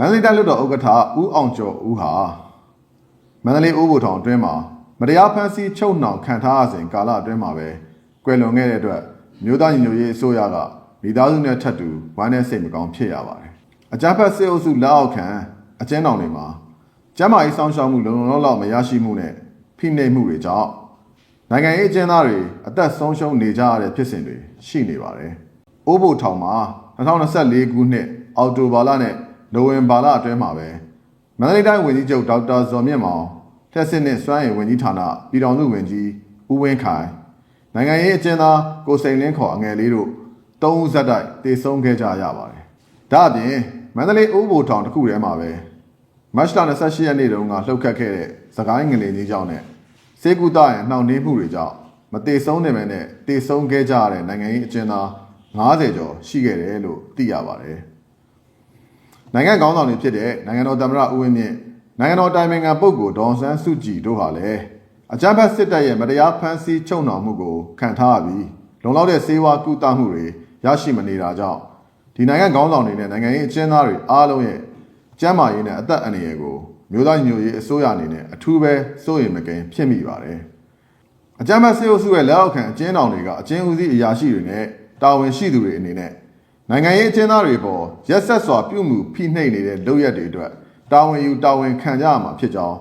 မန္တလေးတိုင်းလွှတ်တော်ဥက္ကဋ္ဌဦးအောင်ကျော်ဦးဟာမန္တလေးအိုးဘိုထောင်အတွင်းမှာမတရားဖမ်းဆီးချုပ်နှောင်ခံထားရစဉ်ကာလအတွင်းမှာပဲကွယ်လွန်ခဲ့တဲ့အတွက်မြို့သားညီညွတ်ရေးအစိုးရကမိသားစုနဲ့ထပ်တူဝမ်းနည်းစိတ်မကောင်းဖြစ်ရပါတယ်။အကြမ်းဖက်စစ်အုပ်စုလက်အောက်ခံအကျဉ်းထောင်တွေမှာကျန်းမာရေးစောင့်ရှောက်မှုလုံလုံလောက်လောက်မရရှိမှုနဲ့ဖိနှိပ်မှုတွေကြောင့်နိုင်ငံရေးအကျဉ်းသားတွေအသက်ဆုံးရှုံးနေကြရတဲ့ဖြစ်စဉ်တွေရှိနေပါတယ်။အိုးဘိုထောင်မှာ2024ခုနှစ်အောက်တိုဘာလနဲ့ နိုဝင်ဘာလအတွင်းမှာပဲမန္တလေးတိုင်းဝန်ကြီးချုပ်ဒေါက်တာဇော်မြင့်မောင်ထက်စစ်နဲ့စွမ်းရည်ဝန်ကြီးဌာနပြည်ထောင်စုဝန်ကြီးဦးဝင်းခိုင်နိုင်ငံရေးအကျဉ်းသားကိုစိန်လင်းခေါ်အငယ်လေးတို့သုံးဦးဇက်တိုက်တည်ဆုံးခဲ့ကြရပါတယ်။ဒါအပြင်မန္တလေးအိုးဘိုထောင်တစ်ခုထဲမှာပဲမတ်လ28ရက်နေ့တုန်းကလှုပ်ခတ်ခဲ့တဲ့သခိုင်းငလင်ကြီးကြောင့်နဲ့စေကူတာရဲ့နှောင့်နှေးမှုတွေကြောင့်မတည်ဆုံးနေမယ်နဲ့တည်ဆုံးခဲ့ကြရတဲ့နိုင်ငံရေးအကျဉ်းသား90ကျော်ရှိခဲ့တယ်လို့သိရပါတယ်။ နိုင်ငံကောင်းဆောင်တွေဖြစ်တဲ့နိုင်ငံတော်သမ္မတဦးဝင်းမြင့်နိုင်ငံတော်တိုင်ပင်ခံပုဂ္ဂိုလ်ဒေါအောင်ဆန်းစုကြည်တို့ဟာလည်းအကြမ်းဖက်စစ်တပ်ရဲ့မတရားဖမ်းဆီးချုပ်နှောင်မှုကိုခံထားရပြီးလုံလောက်တဲ့စေဝါကုသမှုတွေရရှိမနေတာကြောင့်ဒီနိုင်ငံကောင်းဆောင်တွေနဲ့နိုင်ငံရေးအကျဉ်းသားတွေအားလုံးရဲ့ကျန်းမာရေးနဲ့အသက်အန္တရာယ်ကိုမြို့သားညိုရေးအစိုးရအနေနဲ့အထူးပဲစိုးရိမ်မကင်းဖြစ်မိပါတယ်။အကြမ်းဖက်စစ်အုပ်စုရဲ့လက်အောက်ခံအကျဉ်းတော်တွေကအကျဉ်းဦးစီးအရာရှိတွေနဲ့တာဝန်ရှိသူတွေအနေနဲ့ နိုင်ငံရေးအကျဉ်းသားတွေပေါ်ရက်ဆက်စွာပြုမှုဖိနှိပ်နေတဲ့လုပ်ရက်တွေအတွက်တာဝန်ယူတာဝန်ခံကြရမှာဖြစ်ကြောင်း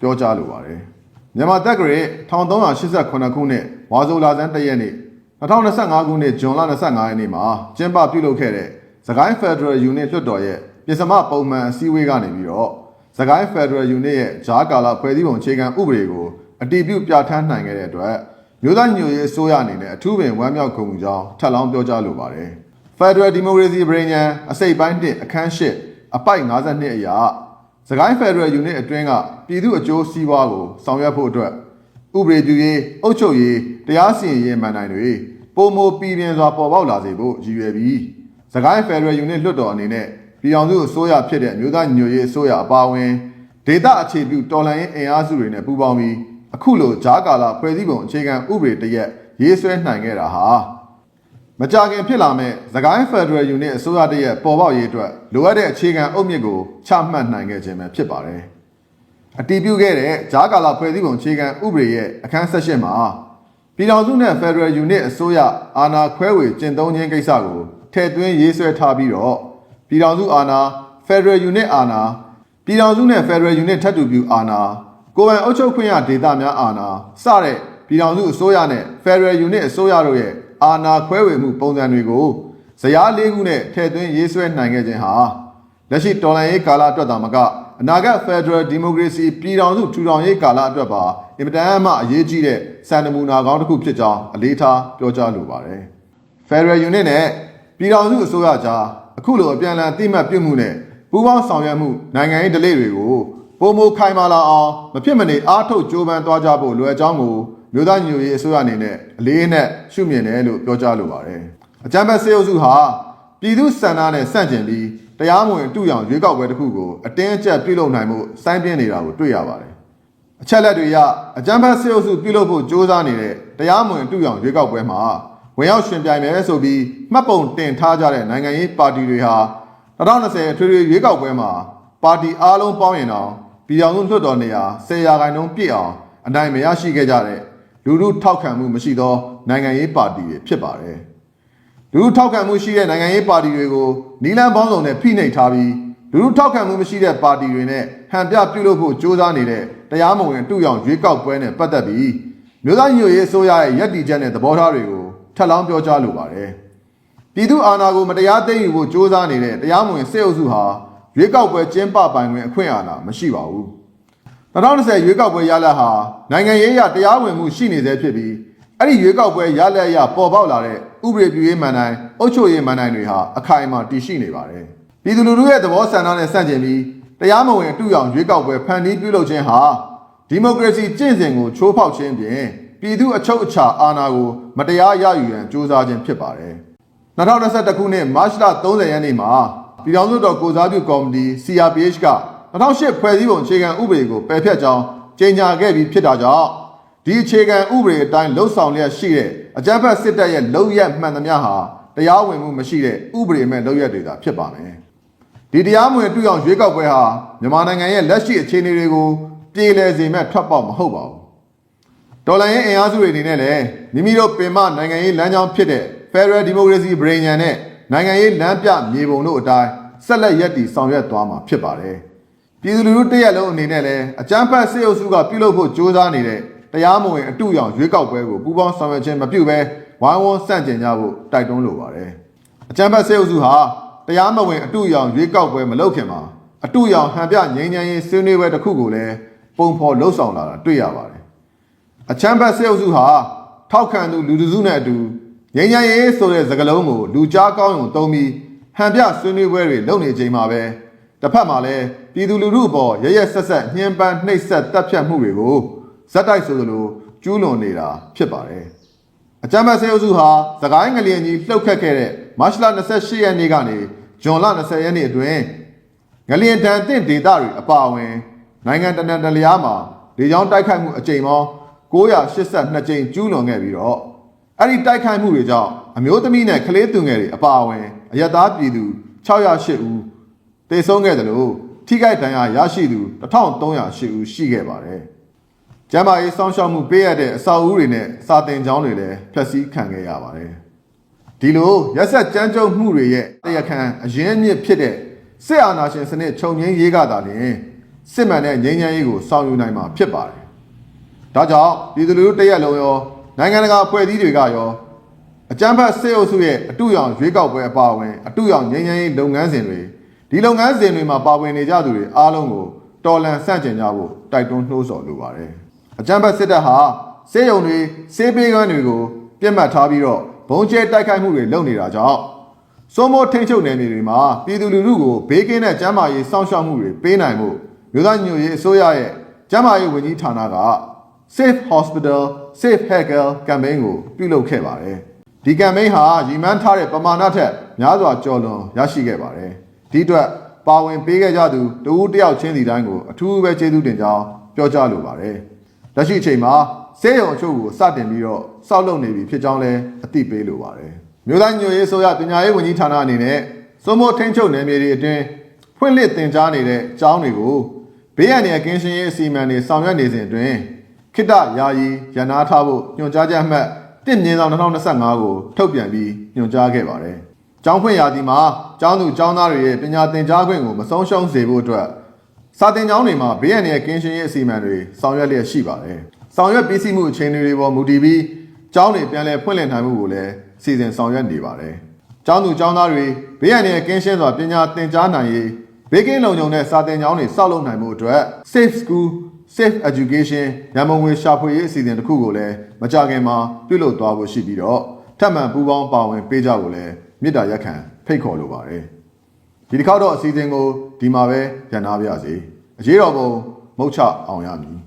ပြောကြားလိုပါတယ်။မြန်မာတက္ကရာ1388ခုနှစ်ဝါဆိုလာဇန်တရက်နေ့2025ခုနှစ်ဇွန်လ25ရက်နေ့မှာကျင်းပပြုလုပ်ခဲ့တဲ့သခိုင်း Federal Unit လွှတ်တော်ရဲ့ပြင်ဆမပုံမှန်အစည်းအဝေးကနေပြီးတော့သခိုင်း Federal Unit ရဲ့ဂျားကာလာဖွဲ့စည်းပုံအခြေခံဥပဒေကိုအတည်ပြုပြဋ္ဌာန်းနိုင်ခဲ့တဲ့အတွက်မြို့သားညိုရေးအစိုးရအနေနဲ့အထူးပင်ဝမ်းမြောက်ကုန်မှုကြောင်းထပ်လောင်းပြောကြားလိုပါတယ်။ Federal Democracy ပြည်ညံအစိတ်ပိုင်း1အခန်း8အပိုက်52အရာသခိုင်း Federal Unit အတွင်းကပြည်သူအကျိုးစီးပွားကိုဆောင်ရွက်ဖို့အတွက်ဥပဒေပြုရေးအုပ်ချုပ်ရေးတရားစီရင်ရေးမှန်နိုင်တွေပုံမပြည်ပြင်းစွာပေါ်ပေါက်လာစေဖို့ရည်ရွယ်ပြီးသခိုင်း Federal Unit လွှတ်တော်အနေနဲ့ပြည်ထောင်စုအစိုးရဖြစ်တဲ့မြို့သားညိုရေးအစိုးရအပါအဝင်ဒေသအခြေပြုတော်လှန်ရေးအင်အားစုတွေနဲ့ပူးပေါင်းပြီးအခုလိုဂျားကာလာဖွဲ့စည်းပုံအခြေခံဥပဒေတရက်ရေးဆွဲနိုင်ခဲ့တာဟာ မကြခင်ဖြစ်လာမဲ့သခိုင်း Federal Unit အစိုးရတရက်ပေါ်ပေါက်ရေးအတွက်လိုအပ်တဲ့အခြေခံအုတ်မြစ်ကိုချမှတ်နိုင်ခဲ့ခြင်းပဲဖြစ်ပါတယ်။အတည်ပြုခဲ့တဲ့ဂျားကာလာဖွဲ့စည်းပုံအခြေခံဥပဒေရဲ့အခန်း16မှာပြည်ထောင်စုနဲ့ Federal Unit အစိုးရအာဏာခွဲဝေကျင့်သုံးခြင်းကိစ္စကိုထည့်သွင်းရေးဆွဲထားပြီးတော့ပြည်ထောင်စုအာဏာ Federal Unit အာဏာပြည်ထောင်စုနဲ့ Federal Unit ထပ်တူပြုအာဏာကိုယ်ပိုင်အုပ်ချုပ်ခွင့်ရဒေသများအာဏာစတဲ့ပြည်ထောင်စုအစိုးရနဲ့ Federal Unit အစိုးရတို့ရဲ့ အာဏာခွဲဝေမှုပုံစံတွေကိုဇယားလေးခုနဲ့ထည့်သွင်းရေးဆွဲနိုင်ခဲ့ခြင်းဟာလက်ရှိတော်လှန်ရေးကာလအတွက်သာမကအနာဂတ် Federal Democracy ပြည်ထောင်စုထူထောင်ရေးကာလအတွက်ပါအင်မတန်မှအရေးကြီးတဲ့စံနမူနာကောင်းတစ်ခုဖြစ်ကြောင်းအလေးထားပြောကြားလိုပါတယ်။ Federal Unit နဲ့ပြည်ထောင်စုအစိုးရကြားအခုလိုအပြန်အလှန်အတိမတ်ပြုမှုနဲ့ပူးပေါင်းဆောင်ရွက်မှုနိုင်ငံရေးဒလိတွေကိုပုံမခိုင်မာလာအောင်မဖြစ်မနေအားထုတ်ကြိုးပမ်းသွားကြဖို့လွယ်ကြောင်းကို မြို့သားညိုရေးအစိုးရအနေနဲ့အလေးနဲ့ရှုမြင်တယ်လို့ပြောကြားလိုပါတယ်။အကြမ်းဖက်စေအုပ်စုဟာပြည်သူစံနာနဲ့ဆန့်ကျင်ပြီးတရားမဝင်တူရောင်ရွေးကောက်ပွဲတစ်ခုကိုအတင်းအကျပ်ပြုလုပ်နိုင်မှုစိုင်းပြင်းနေတာကိုတွေ့ရပါတယ်။အချက်လက်တွေရအကြမ်းဖက်စေအုပ်စုပြုလုပ်ဖို့ကြိုးစားနေတဲ့တရားမဝင်တူရောင်ရွေးကောက်ပွဲမှာဝင်ရောက်ရှင်ပြိုင်မယ်ဆိုပြီးမှတ်ပုံတင်ထားကြတဲ့နိုင်ငံရေးပါတီတွေဟာ2020အထွေထွေရွေးကောက်ပွဲမှာပါတီအားလုံးပေါင်းရင်တော့ပြည်ထောင်စုလွှတ်တော်နေရာ10ရာခိုင်နှုန်းပြည့်အောင်အနိုင်မရရှိခဲ့ကြတဲ့ လူလူထောက်ခံမှုမရှိသော နိုင်ငံရေးပါတီတွေဖြစ်ပါတယ်။လူလူထောက်ခံမှုရှိတဲ့နိုင်ငံရေးပါတီတွေကိုနီလန်ပေါင်းစုံနဲ့ဖိနှိပ်ထားပြီးလူလူထောက်ခံမှုမရှိတဲ့ပါတီတွေနဲ့ဟန်ပြပြုလုပ်ဖို့ကြိုးစားနေတဲ့တရားမဝင်တူရောင်ရွေးကောက်ပွဲနဲ့ပတ်သက်ပြီးမြို့သားညိုရေးအစိုးရရဲ့ရည်တည်ချက်နဲ့သဘောထားတွေကိုထပ်လောင်းပြောကြားလိုပါတယ်။ပြည်သူအာဏာကိုမတရားသိမ်းယူဖို့ကြိုးစားနေတဲ့တရားမဝင်စစ်အုပ်စုဟာရွေးကောက်ပွဲကျင်းပပိုင်ခွင့်အခွင့်အာဏာမရှိပါဘူး။ 2020ရွေးကောက်ပွဲရလဒ်ဟာနိုင်ငံရေးအရတရားဝင်မှုရှိနေသေးဖြစ်ပြီးအဲ့ဒီရွေးကောက်ပွဲရလဒ်အရပေါ်ပေါက်လာတဲ့ဥပဒေပြုရေးမှန်တိုင်းအုပ်ချုပ်ရေးမှန်တိုင်းတွေဟာအခိုင်အမာတည်ရှိနေပါတယ်။ပြည်သူလူထုရဲ့သဘောဆန္ဒနဲ့ဆန့်ကျင်ပြီးတရားမဝင်အတူရောင်ရွေးကောက်ပွဲဖန်တီးပြုလုပ်ခြင်းဟာဒီမိုကရေစီကျင့်စဉ်ကိုချိုးဖောက်ခြင်းဖြင့်ပြည်သူအချုပ်အခြာအာဏာကိုမတရားရယူရန်ကြိုးစားခြင်းဖြစ်ပါတယ်။2021ခုနှစ်မတ်လ30ရက်နေ့မှာပြည်ထောင်စုတော်ကိုစားပြုကော်မတီ CRPH က 2008ဖွဲ့စည်းပုံအခြေခံဥပဒေကိုပယ်ဖျက်ကြောင်းကြေညာခဲ့ပြီးဖြစ်တာကြောင့်ဒီအခြေခံဥပဒေအတိုင်းလှုပ်ဆောင်လျက်ရှိတဲ့အကြမ်းဖက်စစ်တပ်ရဲ့လုံရက်မှန်သမျှဟာတရားဝင်မှုမရှိတဲ့ဥပဒေမဲ့လုံရက်တွေသာဖြစ်ပါမယ်။ဒဒီတရားမဝင်တူအောင်ရွေးကောက်ပွဲဟာမြန်မာနိုင်ငံရဲ့လက်ရှိအခြေအနေတွေကိုပြေလည်စေမဲ့ထွက်ပေါက်မဟုတ်ပါဘူးဒေါ်လာရဲ့အင်အားစုတွေအနေနဲ့လည်းမိမိတို့ပင်မနိုင်ငံရေးလမ်းကြောင်းဖြစ်တဲ့ Federal Democracy ပြည်ညံနဲ့နိုင်ငံရေးလမ်းပြမြေပုံတို့အတိုင်းဆက်လက်ရည်တည်ဆောင်ရွက်သွားမှာဖြစ်ပါတယ် ပြည်သူလူထုတရက်လုံးအနေနဲ့လည်းအကြမ်းဖက်စစ်အုပ်စုကပြုလုပ်ဖို့ကြိုးစားနေတဲ့တရားမဝင်အတူရောင်ရွေးကောက်ပွဲကိုပူးပေါင်းဆောင်ရွက်ခြင်းမပြုဘဲဝိုင်းဝန်းဆန့်ကျင်ကြဖို့တိုက်တွန်းလိုပါတယ်အကြမ်းဖက်စစ်အုပ်စုဟာတရားမဝင်အတူရောင်ရွေးကောက်ပွဲမလုပ်ခင်မှာအတူရောင်ဟန်ပြငြိမ်းချမ်းရေးဆွေးနွေးပွဲတစ်ခုကိုလည်းပုံဖော်လှုပ်ဆောင်လာတာတွေ့ရပါတယ်အချမ်းဘတ်စစ်အုပ်စုဟာထောက်ခံသူလူတစုနဲ့အတူငြိမ်းချမ်းရေးဆိုတဲ့စကားလုံးကိုလူကြားကောင်းုံသုံးပြီးဟန်ပြဆွေးနွေးပွဲတွေလုပ်နေချိန်မှာပဲ တစ်ဖက်မှာလည်းပြည်သူလူထုအပေါ်ရရက်ဆက်ဆက်ညှဉ်းပန်းနှိပ်စက်တပ်ဖြတ်မှုတွေကိုဇက်တိုက်ဆိုသလိုကျူးလွန်နေတာဖြစ်ပါတယ်အကြမ်းဖက်ဆဲအုပ်စုဟာသခိုင်းငလျင်ကြီးလှုပ်ခတ်ခဲ့တဲ့မတ်လ28ရက်နေ့ကနေဇွန်လ20ရက်နေ့အတွင်းငလျင်တန်တင့်ဒေသတွေအပါအဝင်နိုင်ငံတနန်တလျားမှာလေကြောင်းတိုက်ခိုက်မှုအကြိမ်ပေါင်း982ကြိမ်ကျူးလွန်ခဲ့ပြီးတော့အဲ့ဒီတိုက်ခိုက်မှုတွေကြောင့်အမျိုးသမီးနဲ့ကလေးသူငယ်တွေအပါအဝင်အယက်သားပြည်သူ608ဦး တေဆုံးခဲ့တယ်လို့ထိခိုက်ဒဏ်ရာရရှိသူ1308ဦးရှိခဲ့ပါတယ်။ကျမ်းမာရေးစောင့်ရှောက်မှုပေးရတဲ့အဆောက်အဦတွေနဲ့စာသင်ကျောင်းတွေလည်းဖျက်ဆီးခံခဲ့ရပါတယ်။ဒီလိုရက်ဆက်ကြမ်းကြုတ်မှုတွေရဲ့တရားခံအရင်းအမြစ်ဖြစ်တဲ့စစ်အာဏာရှင်စနစ်ချုပ်ငြိမ်းရေးကသာလျှင်စစ်မှန်တဲ့ငြိမ်းချမ်းရေးကိုဆောင်ယူနိုင်မှာဖြစ်ပါတယ်။ဒါကြောင့်ပြည်သူလူထုတရက်လုံးရောနိုင်ငံတကာအဖွဲ့အစည်းတွေကရောအကြမ်းဖက်စစ်အုပ်စုရဲ့အတူရောင်ရွေးကောက်ပွဲအပါအဝင်အတူရောင်ငြိမ်းချမ်းရေးလုပ်ငန်းစဉ်တွေ ဒီလုပ်ငန်းစဉ်တွေမှာပါဝင်နေကြသူတွေအားလုံးကိုတော်လန်ဆန့်ကျင်ကြဖို့တိုက်တွန်းနှိုးဆော်လိုပါတယ်။အကြမ်းဖက်စစ်တပ်ဟာစေယုံတွေစေးပေးကန်းတွေကိုပြစ်မှတ်ထားပြီးတော့ဘုံကျဲတိုက်ခိုက်မှုတွေလုပ်နေတာကြောင့်စိုးမိုးထိန်ချုပ်နယ်မြေတွေမှာပြည်သူလူထုကိုဘေးကင်းတဲ့ကျန်းမာရေးစောင့်ရှောက်မှုတွေပေးနိုင်မှုမြို့သားညွှန်ရေးအစိုးရရဲ့ကျန်းမာရေးဝန်ကြီးဌာနက Safe Hospital Safe Health Campaign ကိုပြုလုပ်ခဲ့ပါတယ်။ဒီ campaign ဟာရည်မှန်းထားတဲ့ပမာဏထက်များစွာကျော်လွန်ရရှိခဲ့ပါတယ်။ ဒီအတွက်ပါဝင်ပေးခဲ့ကြသူတဦးတစ်ယောက်ချင်းစီတိုင်းကိုအထူးပဲကျေးဇူးတင်ကြောင်းပြောကြားလိုပါတယ်။လက်ရှိအချိန်မှာစေယုံအချို့ကိုစတင်ပြီးတော့စောက်လုပ်နေပြီဖြစ်ကြောင်းလည်းအသိပေးလိုပါတယ်။မြို့သားညွှန်ရေးဆိုရပညာရေးဝန်ကြီးဌာနအနေနဲ့စိုးမိုးထိန်းချုပ်နယ်မြေတွေအတွင်းဖွင့်လှစ်တင်ကြားနေတဲ့အကြောင်းတွေကိုဘေးရန်ရဲ့ကင်းရှင်းရေးအစီအမံတွေဆောင်ရွက်နေစဉ်အတွင်းခိတယာယီရန်နာထားဖို့ညွှန်ကြားချက်အမှတ်1မြင်းဆောင်2025ကိုထုတ်ပြန်ပြီးညွှန်ကြားခဲ့ပါတယ်။ ကျောင်းဖွင့်ရာသီမှာကျောင်းသူကျောင်းသားတွေရဲ့ပညာသင်ကြားခွင့်ကိုမဆုံးရှုံးစေဖို့အတွက်စာသင်ကျောင်းတွေမှာဘေးရန်ရဲ့ကင်းရှင်းရေးအစီအမံတွေဆောင်ရွက်လျက်ရှိပါတယ်။ဆောင်ရွက်ပြီးစီးမှုအခြေအနေတွေပေါ်မူတည်ပြီးကျောင်းတွေပြန်လည်ဖွင့်လှစ်နိုင်မှုကိုလည်းစီစဉ်ဆောင်ရွက်နေပါတယ်။ကျောင်းသူကျောင်းသားတွေဘေးရန်ရဲ့ကင်းရှင်းစွာပညာသင်ကြားနိုင်ရေးဘေးကင်းလုံခြုံတဲ့စာသင်ကျောင်းတွေစောက်လုပ်နိုင်မှုအတွက် Safe School Safe Education ရန်မုံငွေရှာဖွေရေးအစီအစဉ်တစ်ခုကိုလည်းမကြခင်မှာပြုလုပ်သွားဖို့ရှိပြီးတော့ထပ်မံပူးပေါင်းပါဝင်ပေးကြဖို့လည်း မေတ္တာရက်ခံဖိတ်ခေါ်လိုပါတယ်ဒီတစ်ခေါက်တော့အစီအစဉ်ကိုဒီမှာပဲညှနာပါရစေအရေးတော်ပုံမုတ်ချအောင်ရမည်